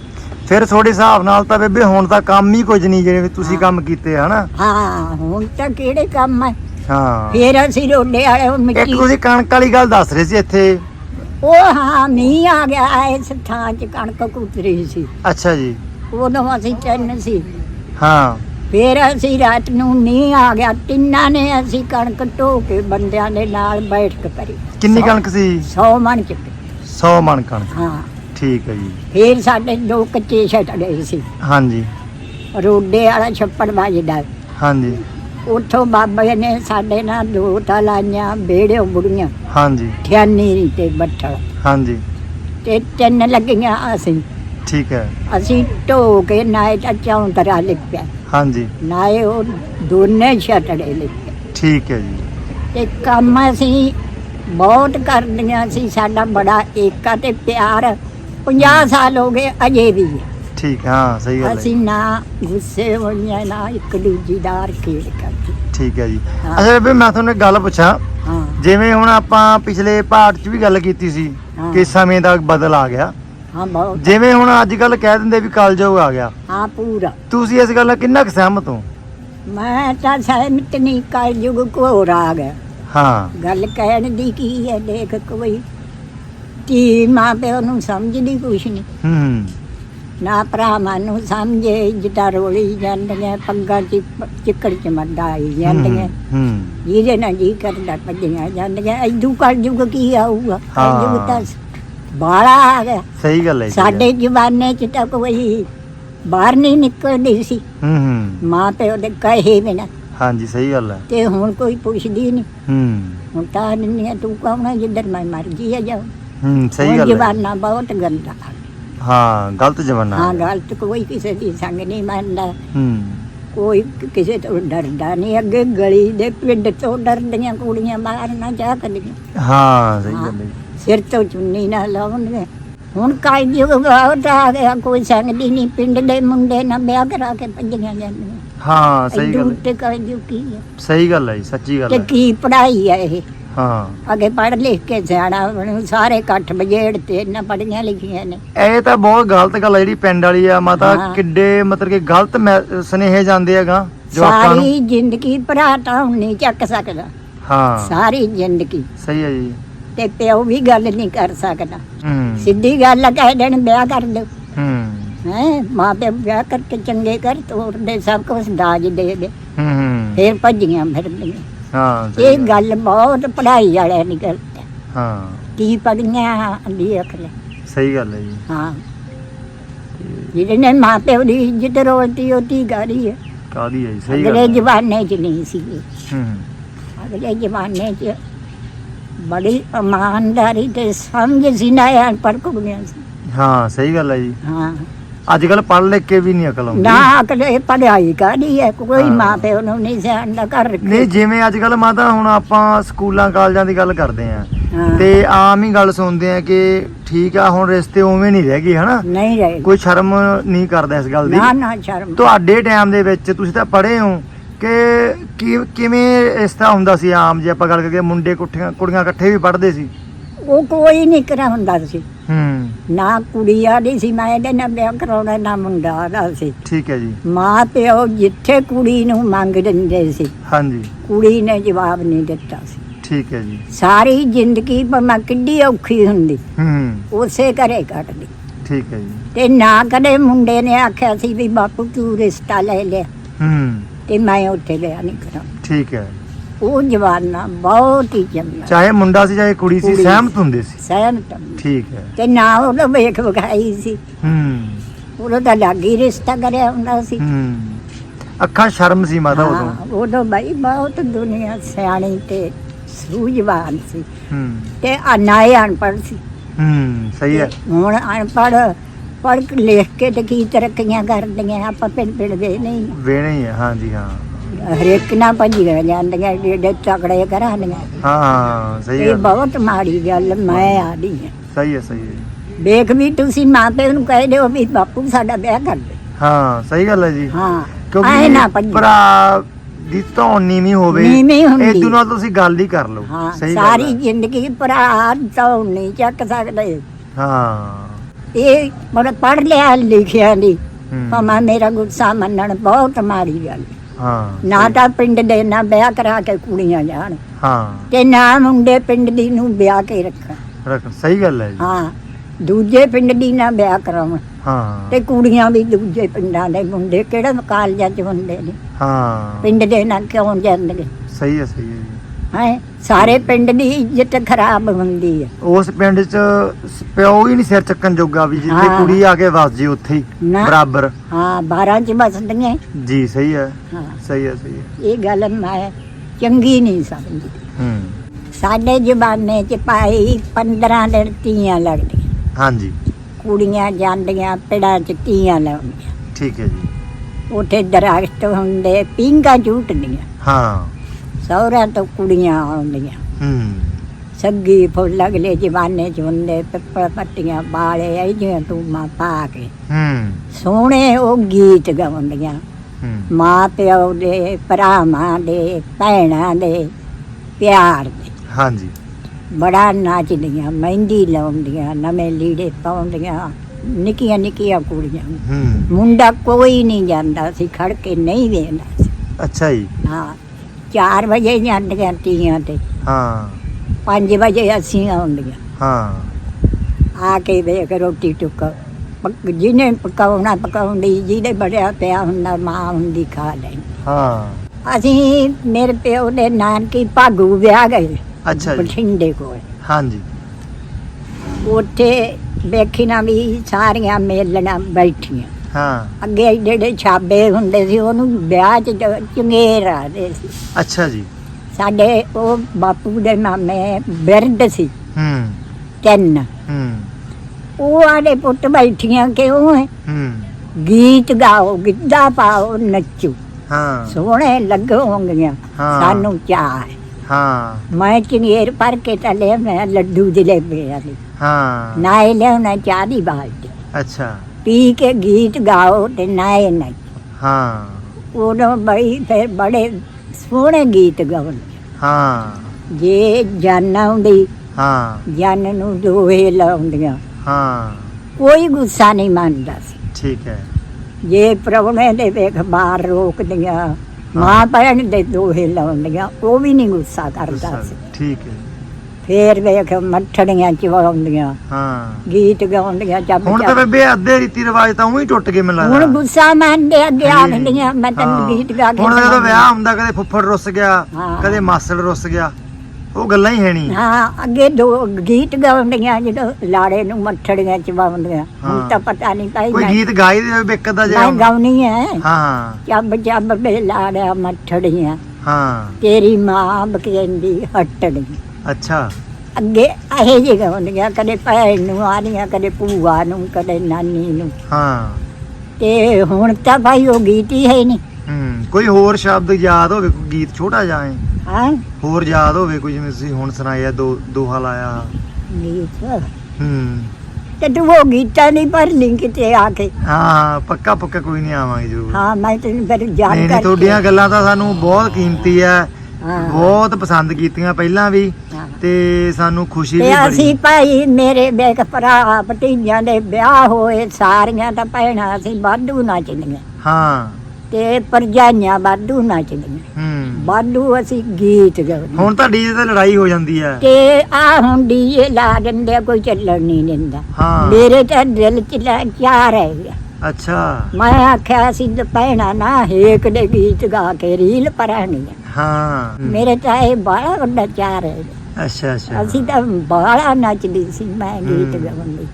ਫਿਰ ਤੁਹਾਡੇ ਹਿਸਾਬ ਨਾਲ ਤਾਂ ਬੇਬੇ ਹੁਣ ਤਾਂ ਕੰਮ ਹੀ ਕੁਝ ਨਹੀਂ ਜਿਹੜੇ ਤੁਸੀਂ। ਕੰਮ ਕੀਤੇ ਹਨਾ? ਹਾਂ ਹੁਣ ਤਾਂ ਕਿਹੜੇ ਕੰਮ ਹੈ ਹਾਂ। ਫਿਰ ਅਸੀਂ ਰੋਡੇ ਵਾਲੇ ਉਹ ਇੱਕ ਮਿੱਟੀ ਤੁਸੀਂ ਕਣਕ ਵਾਲੀ ਗੱਲ ਦੱਸ ਰਹੇ ਸੀ ਇੱਥੇ। ਉਹ ਹਾਂ ਮੀਂਹ ਆ ਗਿਆ ਇਸ ਥਾਂ 'ਚ ਕਣਕ ਕੁਤਰੀ ਸੀ। ਅੱਛਾ ਜੀ। ਉਦੋਂ ਅਸੀਂ ਤਿੰਨ ਸੀ। ਹਾਂ। ਫਿਰ ਅਸੀਂ ਰਾਤ ਨੂੰ ਮੀਂਹ ਆ ਗਿਆ ਤਿੰਨਾਂ ਨੇ ਅਸੀਂ ਕਣਕ ਢੋ ਕੇ ਬੰਦਿਆਂ ਦੇ ਨਾਲ ਬੈਠ ਕੇ ਕਰੀ ਕਿੰਨੀ ਕਣਕ ਸੀ? 100 ਮਣ ਚ। 100 ਮਣ ਕਣਕ। ਹਾਂ। ਠੀਕ ਹੈ ਜੀ। ਫਿਰ ਸਾਡੇ ਦੋ ਕੱਚੇ ਛੱਡ ਗਏ ਸੀ। ਹਾਂਜੀ। ਰੋਡੇ ਵਾਲਾ ਛੱਪੜ ਵੱਜਦਾ। ਹਾਂਜੀ। ਉੱਥੋਂ ਬਾਬੇ ਨੇ ਸਾਡੇ ਨਾਲ ਦੋ ਲਾਈਆਂ ਬੇੜਿਓ ਬੁੜੀਆਂ। ਹਾਂਜੀ। ਠਿਆਨੀ ਤੇ ਬੱਠਲ। ਹਾਂਜੀ। ਤੇ ਤਿੰਨ ਲੱਗੀਆਂ ਅਸੀਂ। ਠੀਕ ਹੈ। ਅਸੀਂ ਢੋ ਕੇ ਨਾਏ ਤਾਂ ਚੌਂਤਰਾ ਲਿਪਿਆ ਹਾਂਜੀ। ਨਾਏ ਉਹ ਦੋਨੇ ਛਟੜੇ ਲਿਪਿਆ ਠੀਕ ਹੈ ਜੀ। ਤੇ ਕੰਮ ਅਸੀਂ ਬਹੁਤ ਕਰਦੀਆਂ ਸੀ। ਸਾਡਾ ਬੜਾ ਏਕਾ ਤੇ ਪਿਆਰ 50 ਸਾਲ ਹੋ ਗਏ ਅਜੇ ਵੀ। ਠੀਕ ਹਾਂ ਸਹੀ ਗੱਲ ਹੈ ਅਸੀਂ ਨਾ ਗੁੱਸੇ ਹੋਈਆਂ ਨਾ ਇੱਕ ਦੂਜੀ ਦਾ ਖੇਡ ਕਰਦੇ। ਠੀਕ ਹੈ ਜੀ। ਹਾਂ। ਅੱਛਾ ਬੇਬੇ ਮੈਂ ਤੁਹਾਨੂੰ ਇੱਕ ਗੱਲ ਪੁੱਛਾਂ। ਹਾਂ। ਜਿਵੇਂ ਹੁਣ ਆਪਾਂ ਪਿਛਲੇ ਪਾਰਟ 'ਚ ਵੀ ਗੱਲ ਕੀਤੀ ਸੀ ਹਾਂ। ਕਿ ਸਮੇਂ ਦਾ ਬਦਲ ਆ ਗਿਆ। ਹਾਂ ਬਹੁਤ। ਜਿਵੇਂ ਹੁਣ ਅੱਜ ਕੱਲ ਕਹਿ ਦਿੰਦੇ ਵੀ ਕਲਯੁਗ ਆ ਗਿਆ। ਹਾਂ ਪੂਰਾ। ਤੁਸੀਂ ਇਸ ਗੱਲ ਨਾਲ ਕਿੰਨਾ ਕੁ ਸਹਿਮਤ ਹੋ? ਮੈਂ ਤਾਂ ਸਹਿਮਤ ਨਹੀਂ ਕਰ ਜੁਗ ਘੋਰ ਆ ਗਿਆ। ਹਾਂ। ਗੱਲ ਕਹਿਣ ਦੀ ਕੀ ਹੈ ਦੇਖ ਕੋਈ ਧੀ ਮਾਂ ਪਿਓ ਨੂੰ ਸਮਝਦੀ ਕੁਛ ਨਹੀਂ ਹੂੰ। ਨਾ ਭਰਾਵਾਂ ਨੂੰ ਸਮਝੇ ਜਿੱਦਾਂ ਰੋਲੀ ਜਾਂਦੀਆਂ ਪੱਗਾਂ ਚ ਚਿੱਕੜ ਚ ਮੱਦਾ ਆਈ ਜਾਂਦੀਆਂ। ਹੂੰ ਜਿਹਦੇ ਨਾਲ ਜੀ ਕਰਦਾ ਭੱਜੀਆਂ ਜਾਂਦੀਆਂ। ਐਦੂ ਕਰ ਜੁਗ ਕੀ ਆਊਗਾ। ਜੁਗ ਤਾਂ ਬਾਲਾ ਆ ਗਿਆ। ਸਹੀ ਗੱਲ ਹੈ ਜੀ। ਸਾਡੇ ਜਵਾਨੇ ਚ ਤਾਂ ਕੋਈ ਬਾਹਰ ਨਹੀਂ ਨਿਕਲਦੀ ਸੀ। ਹੂੰ ਹੂੰ। ਮਾਂ ਪਿਓ ਦੇ ਕਹੇ ਬਿਨਾ। ਹਾਂਜੀ ਸਹੀ ਗੱਲ ਹੈ। ਤੇ ਹੁਣ ਕੋਈ ਪੁੱਛਦੀ ਨਹੀਂ ਹੂੰ। ਹੁਣ ਤਾਂ ਨਹੀਂ ਤੂੰ ਕੌਣ ਹੈ? ਜਿੱਧਰ ਮੈਂ ਮਰਜ਼ੀ ਆ ਜਾਉ ਹੂੰ ਸਹੀ ਗੱਲ ਹੈ। ਜਵਾਨਾ ਬਹੁਤ ਗੰਦਾ। ਹਾਂ ਗਲਤ ਜਮਾਨਾ ਹਾਂ। ਗਲਤ ਕੋਈ ਕਿਸੇ ਦੀ ਸੰਗ ਨਹੀਂ ਮੰਨਦਾ। ਹੂੰ। ਕੋਈ ਕਿਸੇ ਤੋਂ ਡਰਦਾ ਨਹੀਂ ਅੱਗੇ ਗਲੀ ਦੇ ਪਿੰਡ ਤੋਂ ਡਰਦੀਆਂ ਕੁੜੀਆਂ ਮਾਰਨਾ ਚਾਹਦੀਆਂ ਹਾਂ ਸਹੀ ਹਾਂ। ਗੱਲ ਹੈ। ਸਿਰ ਤੋਂ ਚੁੰਨੀ ਨਾ ਲਾਉਣਗੇ। ਹੁਣ ਕਾਈ ਜੀ ਬਹੁਤ ਆ ਗਿਆ ਕੋਈ ਸੰਗਦੀ ਨਹੀਂ ਪਿੰਡ ਦੇ ਮੁੰਡੇ ਨਾਲ ਵਿਆਹ ਕਰਾ ਕੇ ਭੱਜੀਆਂ ਜਾਂਦੀਆਂ। ਹਾਂ ਸਹੀ ਗੱਲ ਹੈ। ਉੱਤੇ ਕਾਈ ਜੀ ਕੀ ਹੈ? ਸਹੀ ਗੱਲ ਹੈ ਜੀ ਸੱਚੀ ਗੱਲ ਤੇ ਹੈ। ਕੀ ਪੜਾਈ ਹੈ ਇਹ? ਹਾਂ। ਅੱਗੇ ਪੜ੍ਹ ਲਿਖ ਕੇ ਸਿਆਣਾ ਬਣੂ ਸਾਰੇ ਇਕੱਠ ਬਜੇੜ ਤੇ ਇਹਨਾਂ ਪੜੀਆਂ ਲਿਖੀਆਂ ਨੇ। ਇਹ ਤਾਂ ਬਹੁਤ ਗਲਤ ਗੱਲ ਹੈ ਜਿਹੜੀ ਪਿੰਡ ਵਾਲੀ ਆ ਮਾਤਾ ਹਾਂ। ਕਿੱਡੇ ਮਤਲਬ ਕਿ ਗਲਤ ਮੈ- ਸੁਨੇਹੇ ਜਾਂਦੇ ਹੈਗਾ ਜਵਾਕਾਂ ਨੂੰ। ਸਾਰੀ ਜ਼ਿੰਦਗੀ ਭਰਾ ਤਾਂ ਹੁਣ ਨਹੀਂ ਚੱਕ ਸਕਦਾ। ਹਾਂ। ਸਾਰੀ ਜ਼ਿੰਦਗੀ। ਸਹੀ ਹੈ ਜੀ। ਤੇ ਪਿਓ ਵੀ ਗੱਲ ਨਹੀਂ ਕਰ ਸਕਦਾ। ਹੂੰ। ਸਿੱਧੀ ਗੱਲ ਆ ਕਹਿ ਦੇਣ ਵਿਆਹ ਕਰ ਦਿਓ ਹੂੰ। ਹੈ ਮਾਂ ਪਿਓ ਵਿਆਹ ਕਰਕੇ ਚੰਗੇ ਕਰ ਤੋਰ ਦੇ ਸਭ ਕੁਝ ਦਾਜ ਦੇ ਦੇ। ਹੂੰ ਹੂੰ। ਫੇਰ ਭੱਜੀਆਂ ਫਿਰਦੀਆਂ। ਹਾਂ ਸਹੀ ਇਹ ਗੱਲ। ਗੱਲ ਬਹੁਤ ਪੜਾਈ ਵਾਲਿਆਂ ਦੀ ਗਲਤ ਹੈ। ਹਾਂ ਕੀ ਪੜੀਆਂ ਦੇਖ ਲੈ। ਸਹੀ ਗੱਲ ਹੈ ਜੀ। ਹਾਂ। ਜਿਹਦੇ ਨੇ ਮਾਂ ਪਿਓ ਦੀ ਇੱਜ਼ਤ ਰੋਲਤੀ ਉਹਦੀ ਗਾੜੀ ਹੈ। ਕਾਦੀ ਹੈ ਜੀ ਸਹੀ ਗੱਲ ਅਗਲੇ ਹੈ। ਜਵਾਨੇ ਚ ਨਹੀਂ ਸੀ। ਹੂੰ ਅਗਲੇ ਜਮਾਨੇ ਚ ਬੜੀ ਇਮਾਨਦਾਰੀ ਤੇ ਸਮਝ ਸੀ ਨਾ ਅਨਪੜ੍ਹ ਕੁੜੀਆਂ ਸੀ। ਹਾਂ ਸਹੀ ਗੱਲ ਹੈ ਜੀ। ਹਾਂ। ਅੱਜ ਕੱਲ ਪੜ੍ਹ ਲਿਖ ਕੇ ਵੀ ਨਹੀਂ ਅਕਲ ਆਉਂਦੀ। ਨਾ ਅਕਲੇ ਪੜਾਈ ਕਾਦੀ ਹੈ? ਕੋਈ। ਮਾਂ ਪਿਓ ਨੂੰ ਨਹੀਂ ਸਿਆਣਦਾ ਕਰ ਨਹੀਂ ਜਿਵੇਂ ਅੱਜ ਕੱਲ ਮਾਤਾ ਹੁਣ ਆਪਾਂ ਸਕੂਲਾਂ ਕਾਲਜਾਂ ਦੀ ਗੱਲ ਕਰਦੇ ਆਂ ਹਾਂ। ਤੇ ਆਮ ਹੀ ਗੱਲ ਸੁਣਦੇ ਆ ਕਿ ਠੀਕ ਆ ਹੁਣ ਰਿਸ਼ਤੇ ਉਵੇਂ ਨਹੀਂ ਰਹਿ ਗਏ ਹਨਾ? ਨਹੀਂ ਰਹੇ ਕੋਈ ਸ਼ਰਮ ਨਹੀਂ ਕਰਦਾ ਇਸ ਗੱਲ ਦੀ। ਨਾ ਨਾ ਸ਼ਰਮ। ਤੁਹਾਡੇ ਟਾਈਮ ਦੇ ਵਿੱਚ ਤੁਸੀਂ ਤਾਂ ਪੜ੍ਹੇ ਹੋ ਕਿ ਕੀ- ਕਿਵੇਂ ਇਸ ਤਰ੍ਹਾਂ ਹੁੰਦਾ ਸੀ ਆਮ ਜੇ ਆਪਾਂ ਗੱਲ ਕਰੀਏ ਮੁੰਡੇ ਕੁੱਠੀਆਂ ਕੁੜੀਆਂ ਇਕੱਠੇ ਵੀ ਪੜ੍ਹਦੇ ਸੀ? ਉਹ ਕੋਈ ਨਹੀਂ ਕਰਾਉਂਦਾ ਸੀ। ਹੂੰ। ਨਾ ਕੁੜੀ ਆਦੀ ਸੀ ਮੈਂ ਇਹਦੇ ਨਾਲ ਵਿਆਹ ਕਰਾਉਣਾ ਨਾ ਮੁੰਡਾ ਆਦਾ ਸੀ। ਠੀਕ ਹੈ ਜੀ। ਮਾਂ ਪਿਓ ਜਿੱਥੇ ਕੁੜੀ ਨੂੰ ਮੰਗ ਦਿੰਦੇ ਸੀ ਹਾਂਜੀ। ਕੁੜੀ ਨੇ ਜਵਾਬ ਨਹੀਂ ਦਿੱਤਾ ਸੀ। ਠੀਕ ਹੈ ਜੀ। ਸਾਰੀ ਜ਼ਿੰਦਗੀ ਭਾਵੇਂ ਕਿੱਡੀ ਔਖੀ ਹੁੰਦੀ ਹੂੰ। ਉਸੇ ਘਰੇ ਕੱਟਦੀ ਠੀਕ ਹੈ ਜੀ। ਤੇ ਨਾ ਕਦੇ ਮੁੰਡੇ ਨੇ ਆਖਿਆ ਸੀ ਵੀ ਬਾਪੂ ਤੂੰ ਰਿਸ਼ਤਾ ਲੈ ਲਿਆ। ਹੂੰ। ਤੇ ਮੈਂ ਉੱਥੇ ਵਿਆਹ ਨਹੀਂ ਕਰਾਂ ਠੀਕ ਹੈ। ਉਹ ਜਵਾਨਾ ਬਹੁਤ ਹੀ ਚੰਗਾ। ਚਾਹੇ ਮੁੰਡਾ ਸੀ ਚਾਹੇ ਕੁੜੀ ਸੀ ਕੁੜੀ। ਸਹਿਮਤ ਹੁੰਦੇ ਸੀ। ਸਹਿਮਤ ਠੀਕ ਹੈ। ਤੇ ਨਾ ਉਹਨੂੰ ਵੇਖ ਵਿਖਾਈ ਸੀ। ਹੂੰ। ਉਹਦਾ ਤਾਂ ਲਾਗੀ ਰਿਸ਼ਤਾ ਕਰਿਆ ਹੁੰਦਾ ਸੀ। ਹੂੰ। ਅੱਖਾਂ ਸ਼ਰਮ ਸੀ ਮਾਤਾ ਉਦੋਂ ਹਾਂ ਉਦੋਂ। ਬਈ ਬਹੁਤ ਦੁਨੀਆ ਸਿਆਣੀ ਤੇ ਸੂਝਵਾਨ ਸੀ। ਹੂੰ। ਤੇ ਅਨਾਏ ਅਨਪੜ੍ਹ ਸੀ। ਹੂੰ ਸਹੀ ਹੈ। ਹੁਣ ਅਨਪੜ੍ਹ ਪੜ੍ਹ ਲਿਖ ਕੇ ਤੇ ਕੀ ਤਰੱਕੀਆਂ ਕਰਦੀਆਂ ਆਪਾਂ ਪਿੰਡ ਪਿੰਡ ਦੇ ਨਹੀਂ। ਵੇਣੇ ਹੀ ਹੈ ਹਾਂਜੀ ਹਾਂ। ਹਰੇਕ ਨਾਲ ਭੱਜੀਆਂ ਜਾਂਦੀਆਂ ਜਿਹੜੇ ਤਕੜੇ ਕਰਾਂਦੀਆਂ ਹਾਂ ਹਾਂ ਸਹੀ ਇਹ ਗੱਲ। ਬਹੁਤ ਮਾੜੀ ਗੱਲ ਮੈਂ ਆਦੀ ਹਾਂ। ਸਹੀ ਹੈ ਸਹੀ ਹੈ। ਵੇਖ ਵੀ ਤੁਸੀਂ ਮਾਂ ਪਿਓ ਨੂੰ ਕਹਿ ਦਿਓ ਵੀ ਬਾਪੂ ਸਾਡਾ ਵਿਆਹ ਕਰ ਦੇ। ਹਾਂ ਸਹੀ ਗੱਲ ਹੈ ਜੀ। ਹਾਂ ਐ ਨਾ ਕਿਉਂਕਿ ਭੱਜੀ ਭਰਾ ਦੀ ਧੌਣ ਨੀਵੀਂ ਹੋਵੇ ਨੀਵੀਂ ਹੁੰਦੀ। ਇਦੋਂ ਨਾਲ ਤੁਸੀਂ ਗੱਲ ਹੀ ਕਰ ਲਓ। ਹਾਂ ਸਹੀ ਗੱਲ ਸਾਰੀ। ਜ਼ਿੰਦਗੀ ਭਰਾ ਤੋਂ ਨਹੀਂ ਚੱਕ ਸਕਦੇ। ਹਾਂ। ਇਹ ਮਨ ਪੜ ਲਿਆ ਲਿਖਿਆ ਨਹੀਂ। ਹੂੰ, ਭਾਵੇਂ ਮੇਰਾ ਗੁੱਸਾ ਮੰਨਣ ਬਹੁਤ ਮਾੜੀ ਗੱਲ। ਹਾਂ ਨਾ ਤਾਂ ਪਿੰਡ ਦੇ ਨਾ ਵਿਆਹ ਕਰਾ ਕੇ ਕੁੜੀਆਂ ਜਾਣ। ਹਾਂ। ਤੇ ਨਾ ਮੁੰਡੇ ਪਿੰਡ ਦੀ ਨੂੰ ਵਿਆਹ ਕੇ ਰੱਖਣ। ਰੱਖ ਸਹੀ ਗੱਲ ਹੈ ਜੀ। ਹਾਂ ਦੂਜੇ ਪਿੰਡ ਦੀ ਨਾ ਵਿਆਹ ਕਰਾਉਣ। ਹਾਂ। ਤੇ ਕੁੜੀਆਂ ਵੀ ਦੂਜੇ ਪਿੰਡਾਂ ਦੇ ਮੁੰਡੇ ਕਿਹੜੇ ਕਾਲਜਾਂ 'ਚ ਹੁੰਦੇ ਨੇ? ਹਾਂ। ਪਿੰਡ ਦੇ ਨਾਲ ਕਿਉਂ ਜਾਂਦੇ? ਸਹੀ ਹੈ ਸਹੀ ਹੈ ਹੈ? ਸਾਰੇ ਪਿੰਡ ਦੀ ਇੱਜ਼ਤ ਖਰਾਬ ਹੁੰਦੀ ਹੈ ਉਸ ਪਿੰਡ 'ਚ ਪਿਓ ਹੀ ਨਹੀਂ ਸਿਰ ਚੱਕਣ ਜੋਗਾ ਵੀ ਜਿੱਥੇ ਹਾਂ। ਕੁੜੀ ਆ ਕੇ ਵਸ ਜੇ ਉੱਥੇ ਹੀ ਨਾ। ਬਰਾਬਰ। ਹਾਂ 12 ਚ ਬਸਦੀਆਂ ਜੀ ਸਹੀ ਹੈ। ਹਾਂ। ਸਹੀ ਹੈ ਸਹੀ ਹੈ। ਇਹ ਗੱਲ ਮੈਂ ਚੰਗੀ ਨਹੀਂ ਸਮਝਦੀ। ਹੂੰ। ਸਾਡੇ ਜ਼ਮਾਨੇ ਚ ਭਾਈ 15 ਦਿਨ ਤੀਆਂ ਲੱਗਦੀਆਂ ਹਾਂਜੀ। ਕੁੜੀਆਂ ਜਾਂਦੀਆਂ ਪਿੜਾਂ ਚ ਤੀਆਂ ਲਾਉਂਦੀਆਂ। ਠੀਕ ਹੈ ਜੀ। ਉੱਥੇ ਦਰਖਤ ਹੁੰਦੇ ਪਿੰਗਾ ਝੂਟਦੀਆਂ। ਹਾਂ। ਸਹੁਰਿਆਂ ਤੋਂ ਕੁੜੀਆਂ ਆਉਂਦੀਆਂ। ਹੂੰ। ਸੱਗੀ ਫੁੱਲ ਅਗਲੇ ਜ਼ਮਾਨੇ ਚ ਹੁੰਦੇ ਪਿੱਪਲ ਪੱਟੀਆਂ ਬਾਲੇ ਇਹ ਜਿਹੀਆਂ ਤੂਮਾਂ ਪਾ ਕੇ। ਹੂੰ। ਸੋਹਣੇ ਉਹ ਗੀਤ ਗਾਉਂਦੀਆਂ। ਹੂੰ। ਮਾਂ ਪਿਓ ਦੇ ਭਰਾਵਾਂ ਦੇ ਭੈਣਾਂ ਦੇ ਪਿਆਰ ਦੇ। ਹਾਂਜੀ। ਬੜਾ ਨੱਚਦੀਆਂ ਮਹਿੰਦੀ ਲਾਉਂਦੀਆਂ ਨਵੇਂ ਲੀੜੇ ਪਾਉਂਦੀਆਂ ਨਿੱਕੀਆਂ ਨਿੱਕੀਆਂ ਕੁੜੀਆਂ। ਹੂੰ। ਮੁੰਡਾ ਕੋਈ ਨਹੀਂ ਜਾਂਦਾ ਸੀ ਖੜ ਕੇ ਨਹੀਂ ਵੇਖਦਾ ਸੀ। ਅੱਛਾ ਜੀ। ਹਾਂ। 4 ਵਜੇ ਜਾਂਦੀਆਂ ਤੀਆਂ ਤੇ। ਹਾਂ। 5 ਵਜੇ ਅਸੀਂ ਆਉਂਦੀਆਂ। ਹਾਂ। ਆ ਕੇ ਵੇਖ ਰੋਟੀ ਟੁੱਕ। ਪੱਕ- ਜਿਹਨੇ ਪਕਾਉਣਾ ਪਕਾਉਂਦੀ ਜਿਹਦੇ ਬੜਿਆ ਪਿਆ ਹੁੰਦਾ ਮਾਂ ਹੁੰਦੀ ਖਾ ਲੈਂਦੀ। ਹਾਂ। ਅਸੀਂ ਮੇਰੇ ਪਿਓ ਦੇ ਨਾਨਕੀ ਭਾਗੂ ਵਿਆਹ ਗਏ। ਅੱਛਾ ਜੀ। ਬਠਿੰਡੇ ਕੋਲ। ਹਾਂਜੀ। ਉੱਥੇ ਵੇਖੀਆਂ ਵੀ ਸਾਰੀਆਂ ਮੇਲਣਾ ਬੈਠੀਆਂ। ਹਾਂ। ਅੱਗੇ ਜਿਹੜੇ ਛਾਬੇ ਹੁੰਦੇ ਸੀ ਉਹਨੂੰ ਵਿਆਹ ਚ ਜ- ਚੰਗੇਰ ਆਦੇ ਸੀ। ਅੱਛਾ ਜੀ। ਸਾਡੇ ਉਹ ਬਾਪੂ ਦੇ ਮਾਮੇ ਬਿਰਧ ਸੀ। ਹੂੰ। ਤਿੰਨ। ਹੂੰ। ਉਹ ਆਦੇ ਪੁੱਤ ਬੈਠੀਆਂ ਕਿਉਂ ਹੈ ਹੂੰ। ਗੀਤ ਗਾਓ ਗਿੱਧਾ ਪਾਓ ਨੱਚੋ। ਹਾਂ। ਸੋਹਣੇ ਲੱਗੋਗੀਆਂ ਹਾਂ। ਸਾਨੂੰ ਚਾਹ ਹੈ। ਹਾਂ। ਮੈਂ ਚੰਗੇਰ ਭਰ ਕੇ ਚੱਲੇ ਮੈਂ ਲੱਡੂ ਜਲੇਬੇ ਵਾਲੀ ਹਾਂ। ਨਾਏ ਲਿਆਉਣਾ ਚਾਹ ਦੀ ਬਾਲਟੀ। ਅੱਛਾ। ਪੀ ਕੇ ਗੀਤ ਗਾਓ ਤੇ ਨਾਏ ਨੱਚ। ਹਾਂ। ਉਦੋਂ ਬਈ ਫਿਰ ਬੜੇ ਸੋਹਣੇ ਗੀਤ ਗਾਉਂਦੇ ਹਾਂ। ਜੇ ਜਨ ਆਉਂਦੀ ਹਾਂ। ਜਨ ਨੂੰ ਦੋਹੇ ਲਾਉਂਦੀਆਂ। ਹਾਂ। ਕੋਈ ਗੁੱਸਾ ਨਹੀਂ ਮੰਨਦਾ ਸੀ। ਠੀਕ ਹੈ। ਜੇ ਪ੍ਰਾਹੁਣੇ ਦੇ ਵੇਖ ਬਾਹਰ ਰੋਕਦੀਆਂ ਮਾਂ ਭੈਣ ਦੇ ਦੋਹੇ ਲਾਉਂਦੀਆਂ ਉਹ ਵੀ ਨਹੀਂ ਗੁੱਸਾ ਕਰਦਾ ਸੀ। ਠੀਕ ਹੈ। ਫੇਰ ਵੇਖ ਮੱਠੜੀਆਂ ਚਵਾਉਂਦੀਆਂ ਹਾਂ ਗੀਤ ਗਾਉਂਦੀਆਂ ਚੱਬ ਹੁਣ ਤਾਂ ਚੱਬ ਬੇਬੇ ਅੱਧੇ ਰੀਤੀ ਰਿਵਾਜ ਤਾਂ ਉਹੀ ਟੁੱਟ ਗਏ ਮੈਨੂੰ ਹੁਣ ਗੁੱਸਾ ਮੰਨਦੇ ਅੱਗੇ। ਆਖਦੀਆਂ ਮੈਂ ਤੈਨੂੰ। ਗੀਤ ਗਾ ਕੇ ਹੁਣ ਜਦੋਂ। ਵਿਆਹ ਹੁੰਦਾ ਕਦੇ ਫੁੱਫੜ ਰੁੱਸ ਗਿਆ ਹਾਂ। ਕਦੇ ਮਾਸੜ ਰੁੱਸ ਗਿਆ ਉਹ ਗੱਲਾਂ ਹੀ ਹੈ ਨਹੀਂ ਹਾਂ ਅੱਗੇ ਦੋ ਗੀਤ ਗਾਉਂਦੀਆਂ ਜਦੋਂ ਲਾੜੇ ਨੂੰ ਮੱਠੜੀਆਂ ਚਵਾਉਂਦੀਆਂ ਹੁਣ ਹਾਂ। ਤਾਂ ਪਤਾ ਨਹੀਂ ਭਾਈ ਕੋਈ ਮੈਂ ਗੀਤ ਗਾਈ ਦੇ ਬੇਕ ਦਾ ਮੈਂ ਜੇ ਗਾਉਣੀ ਹੈ ਹਾਂ ਚੱਬ ਚੱਬ ਬੇ ਲਾੜਿਆ ਮੱਠੜੀਆਂ ਹਾਂ ਤੇਰੀ ਮਾਂ ਬਕੇਂਦੀ ਹੱਟੜੀ ਅੱਛਾ। ਅੱਗੇ ਇਹ ਜਿਹੇ ਗਾਉਂਦੀਆਂ ਕਦੇ ਭੈਣ ਨੂੰ ਆਣੀਆਂ ਕਦੇ ਭੂਆ ਨੂੰ ਕਦੇ ਨਾਨੀ ਨੂੰ। ਹਾਂ। ਤੇ ਹੁਣ ਤਾਂ ਭਾਈ ਉਹ ਗੀਤ ਹੀ ਹੈ ਨਹੀਂ। ਹੂੰ ਕੋਈ ਹੋਰ ਸ਼ਬਦ ਯਾਦ ਹੋਵੇ ਕੋਈ ਗੀਤ ਛੋਟਾ ਜਿਹਾ ਐਂ? ਹਾਂ। ਹੋਰ ਯਾਦ ਹੋਵੇ ਕੋਈ ਜਿਵੇਂ ਤੁਸੀਂ ਹੁਣ ਸੁਣਾਇਆ ਦੋ ਦੋਹਾ ਲਾਇਆ। ਗੀਤ? ਹੂੰ। ਤੇ ਤੂੰ ਉਹ ਗੀਤਾਂ ਨਹੀਂ ਭਰ ਲਈ ਕਿਤੇ ਆ ਕੇ। ਹਾਂ ਹਾਂ ਪੱਕਾ ਪੱਕਾ ਕੋਈ ਨਹੀਂ ਆਵਾਂਗੇ ਜ਼ਰੂਰ। ਹਾਂ ਮੈਂ ਤੈਨੂੰ ਫਿਰ ਯਾਦ ਨਹੀਂ ਕਰਕੇ। ਤੁਹਾਡੀਆਂ ਗੱਲਾਂ ਤਾਂ ਸਾਨੂੰ ਬਹੁਤ ਕੀਮਤੀ ਹੈ ਹਾਂ। ਬਹੁਤ ਪਸੰਦ ਕੀਤੀਆਂ ਪਹਿਲਾਂ ਵੀ। ਹਾਂ। ਤੇ ਸਾਨੂੰ ਖੁਸ਼ੀ ਵੀ ਤੇ ਬੜੀ। ਅਸੀਂ ਭਾਈ ਮੇਰੇ ਵੇਖ ਭਰਾ ਭਤੀਜਿਆਂ ਦੇ ਵਿਆਹ ਹੋਏ ਸਾਰੀਆਂ ਤਾਂ ਭੈਣਾਂ ਅਸੀਂ ਵਾਧੂ ਨੱਚਦੀਆਂ ਹਾਂ। ਤੇ ਪਰਜਾਈਆਂ ਵਾਧੂ ਨੱਚਦੀਆਂ ਹੂੰ। ਵਾਧੂ ਅਸੀਂ ਗੀਤ ਗਾਉਂਦੇ। ਹੁਣ ਤਾਂ ਡੀਜੇ ਤੇ ਲੜਾਈ ਹੋ ਜਾਂਦੀ ਹੈ। ਤੇ ਆ ਹੁਣ ਡੀਜੇ ਲਾ ਦਿੰਦੇ ਆ, ਕੋਈ ਚੱਲਣ ਨਹੀਂ ਦਿੰਦਾ। ਹਾਂ। ਮੇਰੇ ਤਾਂ ਦਿਲ ਚ ਲੈ ਚਾਰ ਹੈ ਗਿਆ। ਅੱਛਾ। ਮੈਂ ਆਖਿਆ ਸੀ ਭੈਣਾਂ ਨਾ ਹੇਕ ਦੇ ਗੀਤ ਗਾ ਕੇ ਰੀਲ ਪਰਾਂਗੀਆਂ ਹਾਂ। ਹੂੰ। ਮੇਰੇ ਤਾਂ ਇਹ ਬੜਾ ਵੱਡਾ ਚਾਰ ਹੈ ਅੱਛਾ ਅੱਛਾ। ਅਸੀਂ ਤਾਂ ਬਾਹਲਾ ਨੱਚਦੀ ਸੀ ਮੈਂ ਗੀਤ ਹੂੰ। ਗਾਉਂਦੀ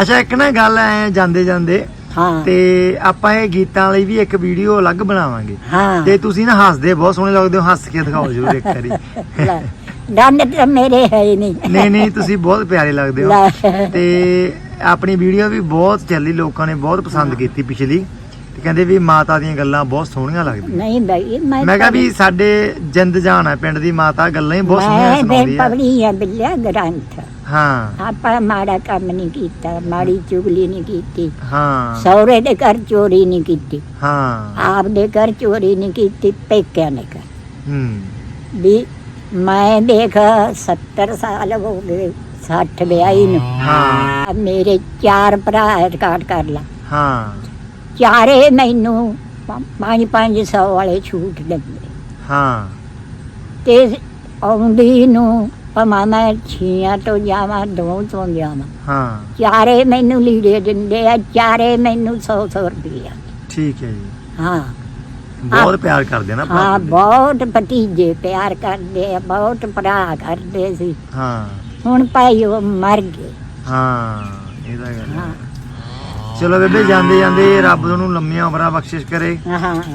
ਅੱਛਾ ਇੱਕ ਨਾ ਗੱਲ ਐ ਜਾਂਦੇ ਜਾਂਦੇ। ਹਾਂ। ਤੇ ਆਪਾਂ ਇਹ ਗੀਤਾਂ ਲਈ ਵੀ ਇੱਕ ਵੀਡੀਓ ਅਲੱਗ ਬਣਾਵਾਂਗੇ। ਹਾਂ। ਤੇ ਤੁਸੀਂ ਨਾ ਹੱਸਦੇ ਬਹੁਤ ਸੋਹਣੇ ਲੱਗਦੇ ਹੋ ਹੱਸ ਕੇ ਦਿਖਾਓ ਜਰੂਰ ਇੱਕ ਵਾਰੀ। ਦੰਦ ਤਾਂ ਮੇਰੇ ਹੈ ਹੀ ਨਹੀਂ। ਨਹੀਂ ਨਹੀਂ ਤੁਸੀਂ ਬਹੁਤ ਪਿਆਰੇ ਲੱਗਦੇ ਹੋ। ਤੇ ਆਪਣੀ ਵੀਡੀਓ ਵੀ ਬਹੁਤ ਚੱਲੀ ਲੋਕਾਂ ਨੇ ਬਹੁਤ ਪਸੰਦ ਕੀਤੀ ਪਿਛਲੀ। ਤੇ ਕਹਿੰਦੇ ਵੀ ਮਾਤਾ ਦੀਆਂ ਗੱਲਾਂ ਬਹੁਤ ਸੋਹਣੀਆਂ ਲੱਗਦੀਆਂ। ਨਹੀਂ ਬਈ ਮੈਂ ਮੈਂ ਕਿਹਾ ਵੀ ਸਾਡੇ ਜਿੰਦ ਜਾਨ ਹੈ ਪਿੰਡ ਦੀ ਮਾਤਾ ਗੱਲਾਂ ਹੀ ਬਹੁਤ ਸੋਹਣੀਆਂ ਮੈਂ ਸੁਣਾਉਂਦੀ ਹੈ ਪਵੜੀ ਆ ਬਿੱਲਿਆ ਗ੍ਰੰਥ। ਹਾਂ। ਆਪਾਂ ਮਾੜਾ ਕੰਮ ਨਹੀਂ ਕੀਤਾ ਮਾੜੀ ਚੁਗਲੀ ਨਹੀਂ ਕੀਤੀ। ਹਾਂ। ਸਹੁਰੇ ਦੇ ਘਰ ਚੋਰੀ ਨਹੀਂ ਕੀਤੀ। ਹਾਂ। ਆਪ ਦੇ ਘਰ ਚੋਰੀ ਨਹੀਂ ਕੀਤੀ ਪੇਕਿਆਂ ਦੇ ਘਰ। ਹੂੰ। ਵੀ ਮੈਂ ਦੇਖ 70 ਸਾਲ ਹੋ ਗਏ 60 ਵਿਆਹੀ ਨੂੰ। ਹਾਂ। ਮੇਰੇ ਚਾਰ ਭਰਾ ਰਿਕਾਰਡ ਕਰ ਲਾ। ਹਾਂ। ਚਾਰੇ ਮੈਨੂੰ ਪੰਜ ਪੰਜ ਸੌ ਵਾਲੇ ਛੂਟ ਦਿੰਦੇ। ਹਾਂ। ਤੇ ਆਉਂਦੀ ਨੂੰ ਭਾਵੇਂ ਮੈਂ ਛੀਆਂ ਤੋਂ ਜਾਵਾਂ ਦੋ ਤੋਂ ਜਾਵਾਂ। ਹਾਂ। ਚਾਰੇ ਮੈਨੂੰ ਲੀੜੇ ਦਿੰਦੇ ਆ ਚਾਰੇ ਮੈਨੂੰ 100 100 ਰੁਪਈਆ ਠੀਕ ਹੈ ਜੀ। ਹਾਂ। ਬਹੁਤ ਪਿਆਰ ਕਰਦੇ ਨਾ ਭਰਾ ਹਾਂ। ਬਹੁਤ ਭਤੀਜੇ ਪਿਆਰ ਕਰਦੇ ਆ ਬਹੁਤ ਭਰਾ ਕਰਦੇ ਸੀ। ਹਾਂ। ਹੁਣ ਭਾਈ ਉਹ ਮਰ ਗਏ। ਹਾਂ ਇਹਦਾ ਗੱਲ ਹੈ। ਹਾਂ। ਚਲੋ ਬੇਬੇ ਜਾਂਦੇ ਜਾਂਦੇ ਰੱਬ ਤੁਹਾਨੂੰ ਲੰਮੀਆਂ ਉਮਰਾਂ ਬਖਸ਼ਿਸ਼ ਕਰੇ।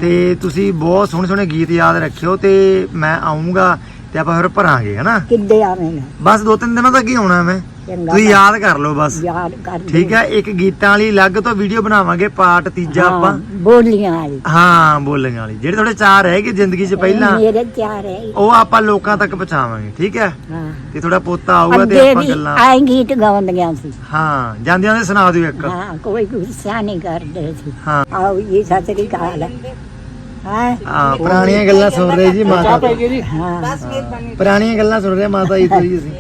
ਤੇ ਤੁਸੀਂ ਬਹੁਤ ਸੋਹਣੇ ਸੋਹਣੇ ਗੀਤ ਯਾਦ ਰੱਖਿਓ ਤੇ ਮੈਂ ਆਉਂਗਾ ਤੇ ਆਪਾਂ ਫਿਰ ਭਰਾਂਗੇ ਹਨਾ? ਕਿੱਦੇ ਆਵੇਂਗਾ? ਬਸ ਦੋ ਤਿੰਨ ਦਿਨਾਂ ਤੱਕ ਹੀ ਆਉਣਾ ਮੈਂ। ਚੰਗਾ ਤੁਸੀਂ ਯਾਦ ਕਰ ਲਓ ਬਸ। ਯਾਦ ਕਰਦੇ ਠੀਕ ਹੈ ਇੱਕ ਗੀਤਾਂ ਵਾਲੀ ਅਲੱਗ ਤੋਂ ਵੀਡੀਓ ਬਣਾਵਾਂਗੇ ਪਾਰਟ ਤੀਜਾ ਹਾਂ, ਆਪਾਂ। ਬੋਲੀਆਂ ਵਾਲੀ। ਹਾਂ ਬੋਲਣ ਵਾਲੀ। ਜਿਹੜੇ ਤੁਹਾਡੇ ਚਾਰ ਹੈਗੇ ਜ਼ਿੰਦਗੀ 'ਚ ਪਹਿਲਾਂ ਮੇਰੇ ਚਾਰ ਹੈ। ਉਹ ਆਪਾਂ ਲੋਕਾਂ ਤੱਕ ਪਹੁੰਚਾਵਾਂਗੇ ਠੀਕ ਹੈ? ਹਾਂ। ਤੇ ਤੁਹਾਡਾ ਪੋਤਾ ਆਊਗਾ ਤੇ ਅੱਗੇ ਆਪਾਂ ਵੀ ਗੱਲਾਂ ਆਏ ਗੀਤ ਗਾਉਂਦੀਆਂ ਸੀ। ਹਾਂ ਜਾਂਦਿਆਂ ਦੇ ਸੁਣਾ ਦਿਓ ਇੱਕ। ਹਾਂ ਕੋਈ ਗੁੱਸਾ ਨਹੀਂ ਕਰਦੇ ਸੀ। ਹਾਂ। ਆਓ ਜੀ ਸਤਿ ਸ੍ਰੀ ਅਕਾਲ। ਹਾਂ? ਹਾਂ ਪੁਰਾਣੀਆਂ ਗੱਲਾਂ ਸੁਣ ਰਹੇ ਜੀ ਮਾਤਾ। ਹਾਂ। ਪੁਰਾਣੀਆਂ ਗੱਲਾਂ ਸੁਣ ਰਹੇ ਮਾਤਾ ਜੀ ਤੋਂ ਜੀ ਅਸੀਂ।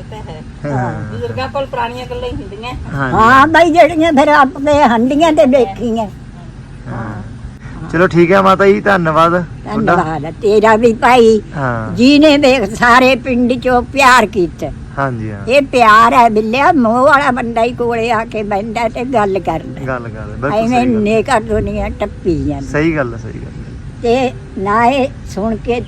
ਹਾਂ। ਬਜ਼ੁਰਗਾਂ ਕੋਲ ਪੁਰਾਣੀਆਂ ਗੱਲਾਂ ਹੀ ਹੁੰਦੀਆਂ। ਹਾਂ ਹਾਂ ਬਈ ਜਿਹੜੀਆਂ ਫਿਰ ਆਪੇ ਹੰਡੀਆਂ ਤੇ ਦੇਖੀਆਂ ਚਲੋ ਠੀਕ ਹੈ ਮਾਤਾ ਜੀ ਧੰਨਵਾਦ ਤੁਹਾਡਾ। ਧੰਨਵਾਦ। ਤੇਰਾ ਵੀ ਭਾਈ ਹਾਂ। ਜੀਨੇ ਵੇਖ ਸਾਰੇ ਪਿੰਡ ਚੋਂ ਪਿਆਰ ਕੀਤਾ। ਹਾਂਜੀ ਹਾਂ। ਇਹ ਪਿਆਰ ਹੈ ਬਿੱਲਿਆ ਮੋਹ ਵਾਲਾ ਬੰਦਾ ਹੀ ਕੋਲੇ ਆ ਕੇ ਬੈਠਾ ਤੇ ਗੱਲ ਕਰਦਾ। ਗੱਲ ਕਰ ਬਿਲਕੁਲ ਐਵੇਂ ਸਹੀ ਗੱਲ। ਨੇਕਾ ਦੁਨੀਆ ਟੱਪੀ ਜਾਂਦੀ। ਸਹੀ ਗੱਲ ਹੈ ਸਹੀ ਗੱਲ ਹੈ। ਤੇ ਨਾ ਇਹ ਸੁਣ ਕੇ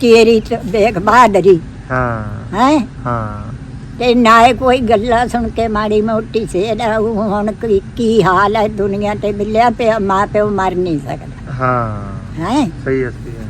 ਤੇਰੀ ਤੇ ਦੇਖ ਬਹਾਦਰੀ। ਹਾਂ। ਹੈ? ਹਾਂ। ਤੇ ਨਾ ਇਹ ਕੋਈ ਗੱਲਾਂ ਸੁਣ ਕੇ ਮਾੜੀ ਮੋਟੀ ਸੇੜਾ ਹੁਣ ਕੀ- ਕੀ ਹਾਲ ਹੈ ਦੁਨੀਆ ਤੇ ਬਿੱਲਿਆ ਪਿਆ ਮਾਂ ਪਿਓ ਮਰ ਨਹੀਂ ਸਕਦਾ। ਹਾਂ। ਹੈ? ਸਹੀ ਹੈ ਸਹੀ ਹੈ।